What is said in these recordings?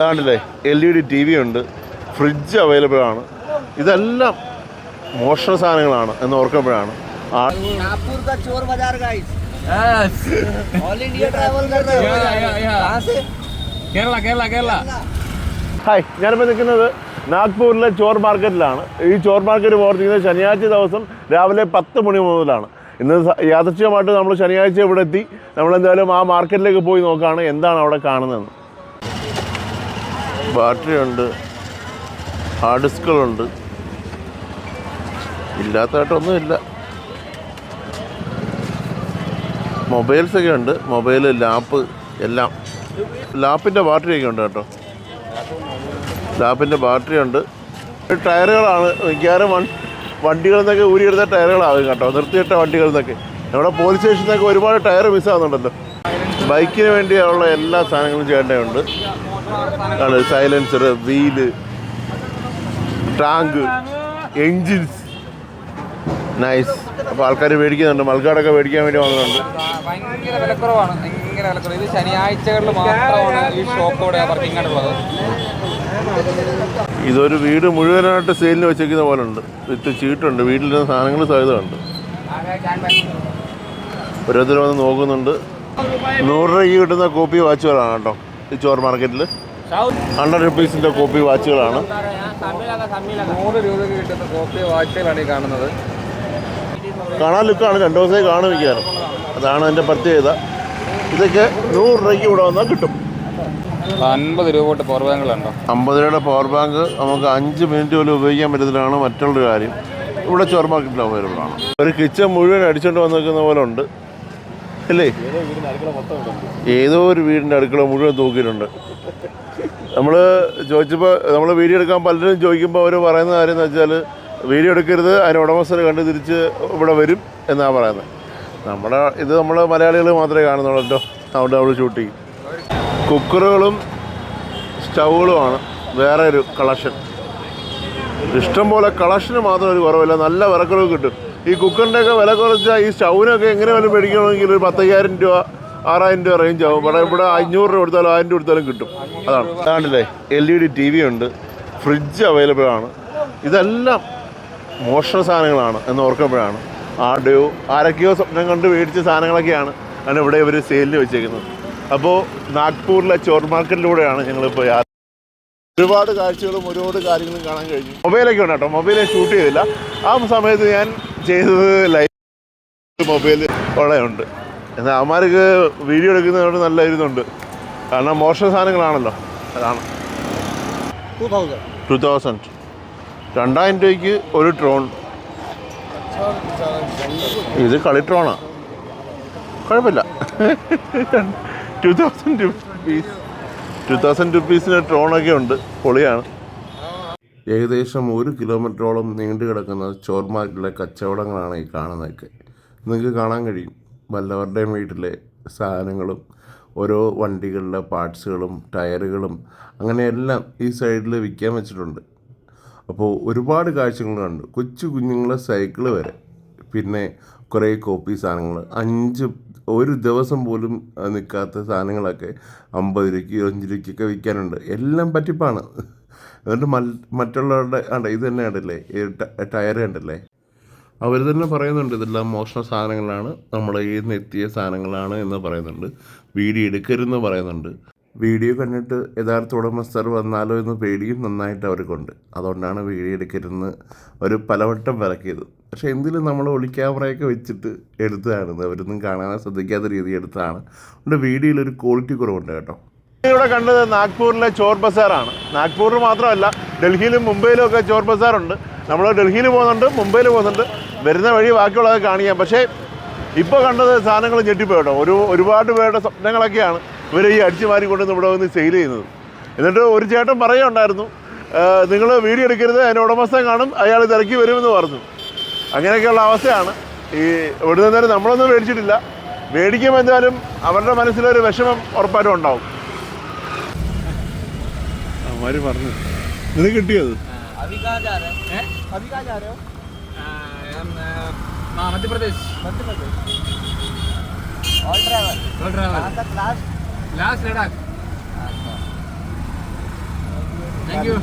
അതാണ്ടില്ലേ L E D T V ഉണ്ട്. Fridge available ആണ്. ഇതെല്ലാം മോഷണ സാധനങ്ങളാണ് എന്ന് ഓർക്കുമ്പോഴാണ്. ഹായ് ഞാനിപ്പോൾ നിൽക്കുന്നത് നാഗ്പൂരിലെ ചോർ മാർക്കറ്റിലാണ്. ഈ ചോർ മാർക്കറ്റ് പ്രവർത്തിക്കുന്നത് ശനിയാഴ്ച ദിവസം രാവിലെ പത്ത് മണി മുതലാണ്. ഇന്ന് യാദർച്ഛികമായിട്ട് നമ്മൾ ശനിയാഴ്ച ഇവിടെ എത്തി. നമ്മൾ എന്തായാലും ആ മാർക്കറ്റിലേക്ക് പോയി നോക്കുകയാണ് എന്താണ് അവിടെ കാണുന്നതെന്ന്. ബാറ്ററി ഉണ്ട് ഹാർഡ് ഡിസ്കുകളുണ്ട്. ഇല്ലാത്തതായിട്ടൊന്നും ഇല്ല മൊബൈൽസ് ഒക്കെ ഉണ്ട് മൊബൈൽ ലാപ്പ് എല്ലാം. ലാപ്പിന്റെ ബാറ്ററി ഒക്കെ ഉണ്ട് കേട്ടോ. ലാപ്പിന്റെ ബാറ്ററി ഉണ്ട് ടയറുകളാണ് മിക്കവാറും വൺ വണ്ടികളിൽ നിന്നൊക്കെ ഊരിയെടുത്ത ടയറുകളാകും കേട്ടോ. നിർത്തിയിട്ട വണ്ടികളിൽ നിന്നൊക്കെ. നമ്മുടെ പോലീസ് സ്റ്റേഷനിൽ നിന്നൊക്കെ ഒരുപാട് ടയർ മിസ്സാകുന്നുണ്ടല്ലോ. ബൈക്കിന് വേണ്ടിയുള്ള എല്ലാ സാധനങ്ങളും ചെയ്യേണ്ടതുണ്ട് ആണ് silencer wheel tank engines. Nice. അപ്പോൾ ആൾക്കാർ മേടിക്കുന്നുണ്ട്. മൽക്കാടൊക്കെ മേടിക്കാൻ വേണ്ടി വന്നതുണ്ട്. ഭയങ്കര വിലക്കുറവാണ്. ഭയങ്കര വിലക്കുറവ്. ഇത് ശനിയാഴ്ചകളിൽ മാത്രമാണ് ഈ ഷോപ്പ് ഇവിടെ വർക്കിംഗ് ആയിട്ടുള്ളത് ഇതൊരു വീട് മുഴുവനായിട്ട് സെയിലിന് വെച്ചേക്കുന്ന പോലെ ഉണ്ട് വിത്ത് ചീട്ടുണ്ട്. വീട്ടിലിരുന്ന സാധനങ്ങൾ സഹിതമുണ്ട്. ഓരോരുത്തരും വന്ന് നോക്കുന്നുണ്ട്. നൂറ് രൂപയ്ക്ക് കിട്ടുന്ന കോപ്പി വാച്ചുകളാണ് കേട്ടോ ഈ ചോർ മാർക്കറ്റിൽ ഹൺഡ്രഡ് റുപ്പീസിന്റെ കോപ്പി വാച്ചുകളാണ് നൂറ് രൂപയ്ക്ക് കിട്ടുന്ന കോപ്പി വാച്ചുകളാണ്. ഈ കാണുന്നത് കാണാൻ ലുക്കാണ് രണ്ട് ദിവസമേ കാണും മിക്കവാറും അതാണ് എന്റെ പ്രത്യേകത. ഇതൊക്കെ നൂറ് രൂപയ്ക്ക് ഇവിടെ വന്നാൽ കിട്ടും. അൻപത് രൂപ തൊട്ട് പവർ ബാങ്കുകളുണ്ടോ അമ്പത് രൂപയുടെ പവർ ബാങ്ക് നമുക്ക് അഞ്ച് മിനിറ്റ് പോലും ഉപയോഗിക്കാൻ പറ്റത്തിലാണ് മറ്റുള്ളൊരു കാര്യം. ഇവിടെ ചോർ മാർക്കറ്റിൽ അവൈലബിൾ ആണ്. ഒരു കിച്ചൺ മുഴുവൻ അടിച്ചുകൊണ്ട് വന്നിരിക്കുന്ന പോലെ ഉണ്ട്. അല്ലേ ഏതോ ഒരു വീടിന്റെ അടുക്കള മുഴുവൻ തൂക്കിയിട്ടുണ്ട്. നമ്മൾ ചോദിച്ചപ്പോൾ നമ്മൾ വീഡിയോ എടുക്കാൻ പലരും ചോദിക്കുമ്പോൾ അവർ പറയുന്ന കാര്യം എന്ന് വെച്ചാൽ വീഡിയോ എടുക്കരുത് അതിന് ഉടമസ്ഥനെ കണ്ട് തിരിച്ച് ഇവിടെ വരും എന്നാണ് പറയുന്നത് നമ്മുടെ ഇത് നമ്മൾ മലയാളികൾ മാത്രമേ കാണുന്നുള്ളൂ കേട്ടോ. അവിടെ അവിടെ ഷൂട്ട് ചെയ്യും. കുക്കറുകളും സ്റ്റൗകളുമാണ് വേറെ ഒരു കളക്ഷൻ. ഇഷ്ടം പോലെ കളക്ഷന് മാത്രം ഒരു കുറവില്ല. നല്ല വിലക്കുറവ് കിട്ടും. ഈ കുക്കറിന്റെയൊക്കെ വില കുറച്ചാൽ ഈ സ്റ്റൗവിനൊക്കെ എങ്ങനെ വില മേടിക്കണമെങ്കിൽ ഒരു പത്തയ്യായിരം രൂപ ആറായിരം രൂപ റേഞ്ച് ആവും. ഇവിടെ ഇവിടെ അഞ്ഞൂറ് രൂപ കൊടുത്താലും ആയിരം രൂപ കൊടുത്താലും കിട്ടും. അതാണ്. അതാണല്ലേ L E D T V ഉണ്ട്. ഫ്രിഡ്ജ് അവൈലബിൾ ആണ്. ഇതെല്ലാം മോഷണ സാധനങ്ങളാണ് എന്ന് ഓർക്കുമ്പോഴാണ്. ആരുടെയോ ആരൊക്കെയോ സ്വപ്നം കണ്ട് മേടിച്ച സാധനങ്ങളൊക്കെയാണ് ആണ് ഇവിടെ ഇവർ സെയിലിൽ വെച്ചേക്കുന്നത്. അപ്പോൾ നാഗ്പൂരിലെ ചോർ മാർക്കറ്റിലൂടെയാണ് ഞങ്ങളിപ്പോൾ യാത്ര ഒരുപാട് കാഴ്ചകളും ഒരുപാട് കാര്യങ്ങളും കാണാൻ കഴിഞ്ഞു. മൊബൈലൊക്കെ ഉണ്ട് കേട്ടോ. ഷൂട്ട് ചെയ്തില്ല. ആ സമയത്ത് ഞാൻ ചെയ്തത് ലൈവ് മൊബൈൽ ഉണ്ട് എന്നാൽ അവന്മാർക്ക് വീഡിയോ എടുക്കുന്നതുകൊണ്ട് നല്ല ഇരുന്നുണ്ട് കാരണം മോശം സാധനങ്ങളാണല്ലോ. അതാണ്. ടു തൗസൻഡ് രണ്ടായിരം രൂപയ്ക്ക് ഒരു ട്രോൺ ഇത് കളി ട്രോണാണ് കുഴപ്പമില്ല. Two thousand rupees two thousand രൂപീസിന് ട്രോണൊക്കെ ഉണ്ട്. പൊളിയാണ്. ഏകദേശം ഒരു കിലോമീറ്ററോളം നീണ്ടു കിടക്കുന്ന ചോർ മാർക്കറ്റിലെ കച്ചവടങ്ങളാണ് ഈ കാണുന്നതൊക്കെ. നിങ്ങൾക്ക് കാണാൻ കഴിയും. വല്ലവരുടെയും വീട്ടിലെ സാധനങ്ങളും ഓരോ വണ്ടികളുടെ പാർട്സുകളും ടയറുകളും അങ്ങനെയെല്ലാം ഈ സൈഡിൽ വിൽക്കാൻ വെച്ചിട്ടുണ്ട്. അപ്പോൾ ഒരുപാട് കാഴ്ചകൾ കണ്ടു. കൊച്ചു കുഞ്ഞുങ്ങളെ സൈക്കിൾ വരെ പിന്നെ കുറേ കോപ്പി സാധനങ്ങൾ. അഞ്ച് ഒരു ദിവസം പോലും നിൽക്കാത്ത സാധനങ്ങളൊക്കെ അമ്പത് രൂപയ്ക്ക് അഞ്ച് രൂപയ്ക്കൊക്കെ വിൽക്കാനുണ്ട്. എല്ലാം പറ്റിപ്പാണ്. എന്നിട്ട് മറ്റുള്ളവരുടെ ആണ്ട് ഇത് തന്നെ കണ്ടില്ലേ? ഈ ടയർ കണ്ടില്ലേ? അവർ തന്നെ പറയുന്നുണ്ട് ഇതെല്ലാം മോഷണ സാധനങ്ങളാണ്. നമ്മൾ ഈ നെത്തിയ സാധനങ്ങളാണ് എന്ന് പറയുന്നുണ്ട്. വീഡിയോ എടുക്കരുതെന്ന് പറയുന്നുണ്ട്. വീഡിയോ കണ്ടിട്ട് യഥാർത്ഥ ഉടമസ്ഥർ വന്നാലോ എന്ന് പേടിയും നന്നായിട്ട് അവർക്കുണ്ട്. അതുകൊണ്ടാണ് വീഡിയോ എടുക്കരുതെന്ന് ഒരു പലവട്ടം വിലക്കിയത്. പക്ഷേ എന്തിലും നമ്മൾ ഒളി ക്യാമറയൊക്കെ വെച്ചിട്ട് എടുത്തതാണ് അവരൊന്നും കാണാൻ ശ്രദ്ധിക്കാത്ത രീതി എടുത്തതാണ്. അതുകൊണ്ട് വീഡിയോയിൽ ഒരു ക്വാളിറ്റി കുറവുണ്ട് കേട്ടോ. ഇവിടെ കണ്ടത് നാഗ്പൂരിലെ ചോർ ബസാറാണ്. നാഗ്പൂരിൽ മാത്രമല്ല ഡൽഹിയിലും മുംബൈയിലും ഒക്കെ ചോർ ബസാറുണ്ട്. നമ്മൾ ഡൽഹിയിൽ പോകുന്നുണ്ട് മുംബൈയിൽ പോകുന്നുണ്ട്. വരുന്ന വഴി ബാക്കിയുള്ളതൊക്കെ കാണിക്കാം. പക്ഷേ ഇപ്പോൾ കണ്ടത് സാധനങ്ങൾ ഞെട്ടിപ്പോയി കേട്ടോ ഒരു ഒരുപാട് പേരുടെ സ്വപ്നങ്ങളൊക്കെയാണ് ഇവർ ഈ അടിച്ചു മാറി കൊണ്ടുവന്ന് ഇവിടെ വന്ന് സെയിൽ ചെയ്യുന്നത്. എന്നിട്ട് ഒരു ചേട്ടൻ പറയുണ്ടായിരുന്നു നിങ്ങൾ വീഡിയോ എടുക്കരുത് അതിന്റെ ഉടമസ്ഥൻ കാണും അയാൾ തിരക്കി വരുമെന്ന് പറഞ്ഞു. അങ്ങനെയൊക്കെയുള്ള അവസ്ഥയാണ്. ഈ ഇവിടെ നിന്നേരം നമ്മളൊന്നും മേടിച്ചിട്ടില്ല. മേടിക്കുമ്പോൾ എന്തായാലും അവരുടെ മനസ്സിലൊരു വിഷമം ഉറപ്പായിട്ടും ഉണ്ടാവും. അവന്മാര് പറഞ്ഞു നിനക്ക് കിട്ടിയത് अभी कहाँ जा रहे हैं अभी कहाँ जा रहे हो മധ്യപ്രദേശ് मध्य प्रदेश ऑल ट्रैवल कहाँ तक last last Ladakh thank you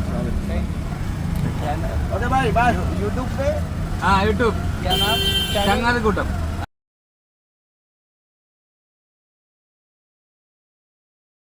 okay भाई बस यूट्यूब पे ആ യൂട്യൂബ് क्या नाम ചങ്ങാതിക്കൂട്ടം